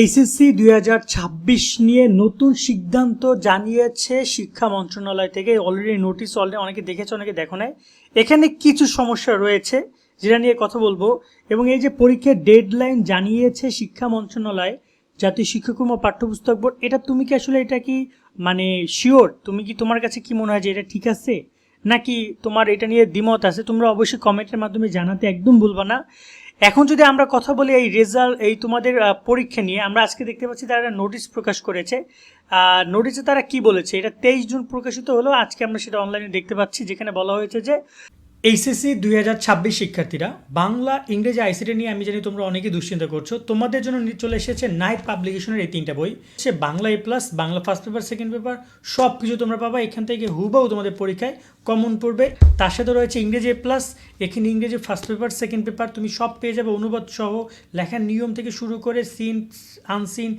HSC দুই নিয়ে নতুন সিদ্ধান্ত জানিয়েছে শিক্ষা মন্ত্রণালয় থেকে। অলরেডি নোটিশ অলরেডি অনেকে দেখেছে, অনেকে দেখো নাই। এখানে কিছু সমস্যা রয়েছে যেটা নিয়ে কথা বলব। এবং এই যে পরীক্ষার ডেডলাইন জানিয়েছে শিক্ষা মন্ত্রণালয়, জাতীয় শিক্ষাক্রম ও পাঠ্যপুস্তক বোর্ড, এটা তুমি কি আসলে এটা কি মানে শিওর তুমি কি তোমার কাছে কি মনে হয় যে এটা ঠিক আছে? নাকি তোমার এটা নিয়ে দ্বিমত আছে? তোমরা অবশ্যই কমেন্টের মাধ্যমে জানাতে একদম ভুলবা না। এখন যদি আমরা কথা বলি এই রেজাল্ট এই তোমাদের পরীক্ষা নিয়ে, আমরা আজকে দেখতে পাচ্ছি তারা নোটিশ প্রকাশ করেছে। নোটিশে তারা কি বলেছে? এটা তেইশ জুন প্রকাশিত হলো। আজকে আমরা সেটা অনলাইনে দেখতে পাচ্ছি, যেখানে বলা হয়েছে যে এইচএসসি দুই হাজার ছাব্বিশ শিক্ষার্থীরা, বাংলা, ইংরেজি আইসিটি নিয়ে আমি জানি তোমরা অনেকেই দুশ্চিন্তা করছ। তোমাদের জন্য চলে এসেছে নাইট পাবলিকেশনের এই তিনটা বই। সে Bangla A plus Bangla first paper second paper সব কিছু তোমরা পাবা। এখান থেকে হুবাও তোমাদের পরীক্ষায় কমন পড়বে। তার সাথে রয়েছে ইংরেজি এ প্লাস এখানে ইংরেজি ফার্স্ট পেপার সেকেন্ড পেপার তুমি সব পেয়ে যাবে। অনুবাদ সহ লেখার নিয়ম থেকে শুরু করে সিন আনসিন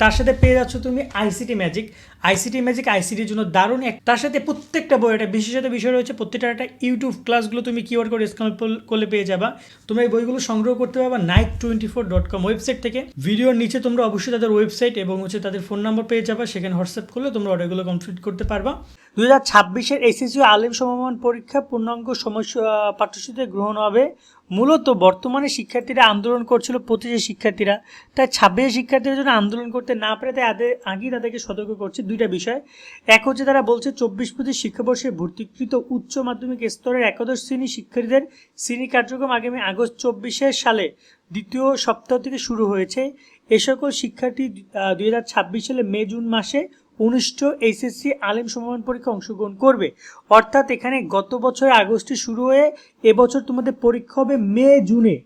তার সাথে পেয়ে যাচ্ছ তুমি আইসিটি ম্যাজিক আইসিটি ম্যাজিক আইসিটির জন্য দারুণ এক তার সাথে প্রত্যেকটা বই, একটা বিশেষত বিষয় রয়েছে প্রত্যেকটা একটা ইউটিউব ক্লাসগুলো তুমি কিওয়ার কোড স্ক্যান করলে পেয়ে যাবা। তোমরা এই বইগুলো সংগ্রহ করতে পারবা night twenty four dot com website থেকে। ভিডিওর নিচে তোমরা অবশ্যই তাদের ওয়েবসাইট এবং হচ্ছে তাদের ফোন নাম্বার পেয়ে যাবা। সেখানে হোয়াটসঅ্যাপ করলে তোমরা অর্ডারগুলো কমপ্লিট করতে পারবা। দু হাজার ছাব্বিশের এসএসসি আলিম সমমান পরীক্ষা পূর্ণাঙ্গ সমস্যা পাঠ্যসূচিতে গ্রহণ হবে। মূলত বর্তমানে শিক্ষার্থীরা আন্দোলন করছিল পঁচিশে শিক্ষার্থীরা। তাই ছাব্বিশে শিক্ষার্থীরা যেন আন্দোলন করতে না পারে, তাই আদে আগেই তাদেরকে সতর্ক করছে দুইটা বিষয়। এক হচ্ছে তারা বলছে চব্বিশ পঁচিশ শিক্ষাবর্ষে ভর্তিকৃত উচ্চ মাধ্যমিক স্তরের একাদশ শ্রেণি শিক্ষার্থীদের শ্রেণি কার্যক্রম আগামী আগস্ট চব্বিশে সালে দ্বিতীয় সপ্তাহ থেকে শুরু হয়েছে। এ সকল শিক্ষার্থী দুই হাজার ছাব্বিশ সালে মে জুন মাসে অনুষ্ঠিত এইচএসসি আলিম সমমান পরীক্ষা অংশগ্রহণ করবে। অর্থাৎ এখানে গত বছর আগস্টে শুরু হয়ে এবছর তোমাদের পরীক্ষা হবে মে, জুনে।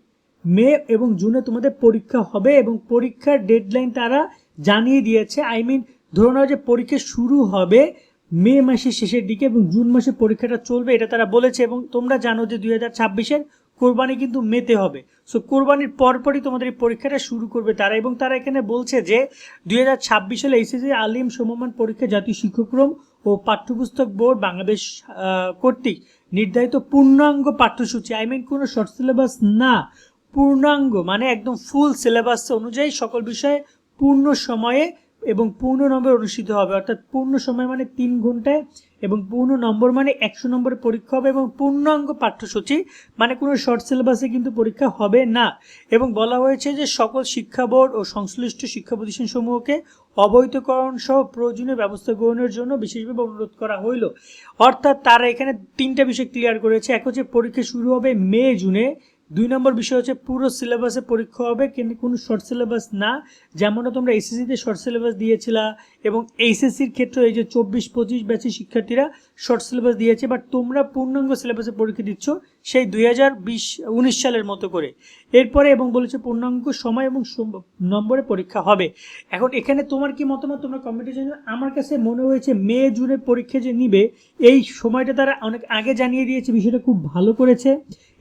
মে এবং জুনে তোমাদের পরীক্ষা হবে এবং পরীক্ষার ডেডলাইন তারা জানিয়ে দিয়েছে। আই মিন ধরে নাও যে পরীক্ষা শুরু হবে মে মাসের শেষের দিকে এবং জুন মাসে পরীক্ষাটা চলবে, এটা তারা বলেছে এবং তোমরা জানো যে দুই হাজার ছাব্বিশের কোরবানি কিন্তু মেতে হবে। সো কোরবানির পরপরই তোমাদের এই পরীক্ষাটা শুরু করবে তারা এবং তারা এখানে বলছে যে, দুই হাজার ছাব্বিশ সালে এইচএসসি আলিম সমমান পরীক্ষা জাতীয় শিক্ষাক্রম ও পাঠ্যপুস্তক বোর্ড বাংলাদেশ কর্তৃক নির্ধারিত পূর্ণাঙ্গ পাঠ্যসূচি আই মিন কোনো শর্ট সিলেবাস না, পূর্ণাঙ্গ মানে একদম ফুল সিলেবাস অনুযায়ী সকল বিষয়ে পূর্ণ সময়ে এবং পূর্ণ নম্বর অনুষ্ঠিত হবে, অর্থাৎ পূর্ণ সময় মানে তিন ঘন্টায়, এবং পূর্ণ নম্বর মানে একশো নম্বরের পরীক্ষা হবে, এবং পূর্ণাঙ্গ পাঠ্যসূচি মানে কোনো শর্ট সিলেবাসে কিন্তু পরীক্ষা হবে না। এবং বলা হয়েছে যে সকল শিক্ষা বোর্ড ও সংশ্লিষ্ট শিক্ষা প্রতিষ্ঠানসমূহকে অবৈধকরণ সহ প্রয়োজনীয় ব্যবস্থা গ্রহণের জন্য বিশেষভাবে অনুরোধ করা হইল। অর্থাৎ তারা এখানে তিনটা বিষয় ক্লিয়ার করেছে। এক হচ্ছে পরীক্ষা শুরু হবে মে, জুনে। দুই নম্বর বিষয় হচ্ছে পুরো সিলেবাসে পরীক্ষা হবে, কিন্তু কোনো শর্ট সিলেবাস না। যেমন তোমরা এসএসসিতে শর্ট সিলেবাস দিয়েছিলা এবং এইচএসসির ক্ষেত্রে এই যে চব্বিশ পঁচিশ ব্যাচের শিক্ষার্থীরা শর্ট সিলেবাস দিয়েছে বাট তোমরা পূর্ণাঙ্গ সিলেবাসে পরীক্ষা দিচ্ছ সেই দুই হাজার উনিশ সালের মতো করে। এরপরে এবং বলেছে পূর্ণাঙ্গ সময় এবং নম্বরে পরীক্ষা হবে। এখন এখানে তোমার কি মতামত? তোমরা জানিও। আমার কাছে মনে হয়েছে মে জুনে পরীক্ষা যে নিবে, এই সময়টা তারা অনেক আগে জানিয়ে দিয়েছে। বিষয়টা খুব ভালো করেছে।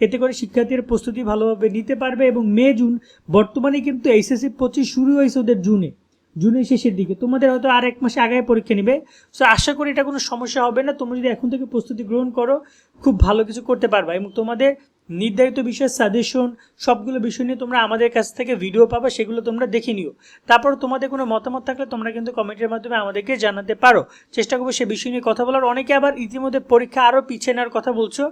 এতে করে শিক্ষার্থীরা প্রস্তুতি ভালোভাবে নিতে পারবে এবং মে, জুন, বর্তমানে কিন্তু এইচএসসি পঁচিশ শুরু হয়েছে ওদের জুনে। জুনের শেষের দিকে। তোমাদের হয়তো আর এক মাসে আগে পরীক্ষা নেবে। সো আশা করি এটা কোনো সমস্যা হবে না। তোমরা যদি এখন থেকে প্রস্তুতি গ্রহণ করো, খুব ভালো কিছু করতে পারবা এবং তোমাদের নির্ধারিত বিষয় সাজেশন সবগুলো বিষয় নিয়ে তোমরা আমাদের কাছ থেকে ভিডিও পাবা, সেগুলো তোমরা দেখে নিও। তারপর তোমাদের কোনো মতামত থাকলে তোমরা কিন্তু কমেন্টের মাধ্যমে আমাদেরকে জানাতে পারো। চেষ্টা করব সে বিষয় নিয়ে কথা বলার। অনেকে আবার ইতিমধ্যে পরীক্ষা আরও পিছিয়ে নেওয়ার কথা বলছো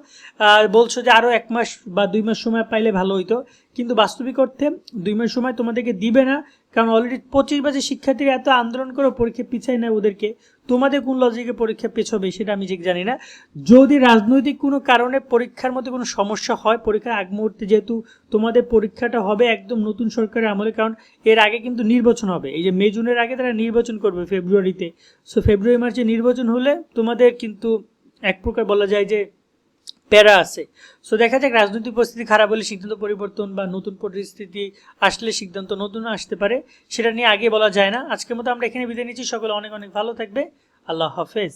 বলছো যে আরও এক মাস বা দুই মাস সময় পাইলে ভালো হইতো। কিন্তু বাস্তবিক অর্থে দুই মাস সময় তোমাদেরকে দিবে না। কারণ অলরেডি পঁচিশ বাজে শিক্ষার্থীরা এত আন্দোলন করে পরীক্ষা পিছায় নেয় ওদেরকে। তোমাদের কোন লজিকে পরীক্ষা পেছবে সেটা আমি ঠিক জানি না। যদি রাজনৈতিক কোনো কারণে পরীক্ষার মধ্যে কোনো সমস্যা হয়, পরীক্ষার আগ মুহূর্তে যেহেতু তোমাদের পরীক্ষাটা হবে একদম নতুন সরকারের আমলে, কারণ এর আগে কিন্তু নির্বাচন হবে। এই যে মে, জুনের আগে তারা নির্বাচন করবে ফেব্রুয়ারিতে। সো ফেব্রুয়ারি, মার্চে নির্বাচন হলে তোমাদের কিন্তু এক প্রকার বলা যায় যে প্যারা আছে। সো দেখা যাক রাজনৈতিক পরিস্থিতি খারাপ হলে সিদ্ধান্ত পরিবর্তন বা নতুন পরিস্থিতি আসলে সিদ্ধান্ত নতুন আসতে পারে, সেটা নিয়ে আগে বলা যায় না। আজকের মতো আমরা এখানে বিদায় নিচ্ছি। সকলে অনেক অনেক ভালো থাকবে। আল্লাহ হাফেজ।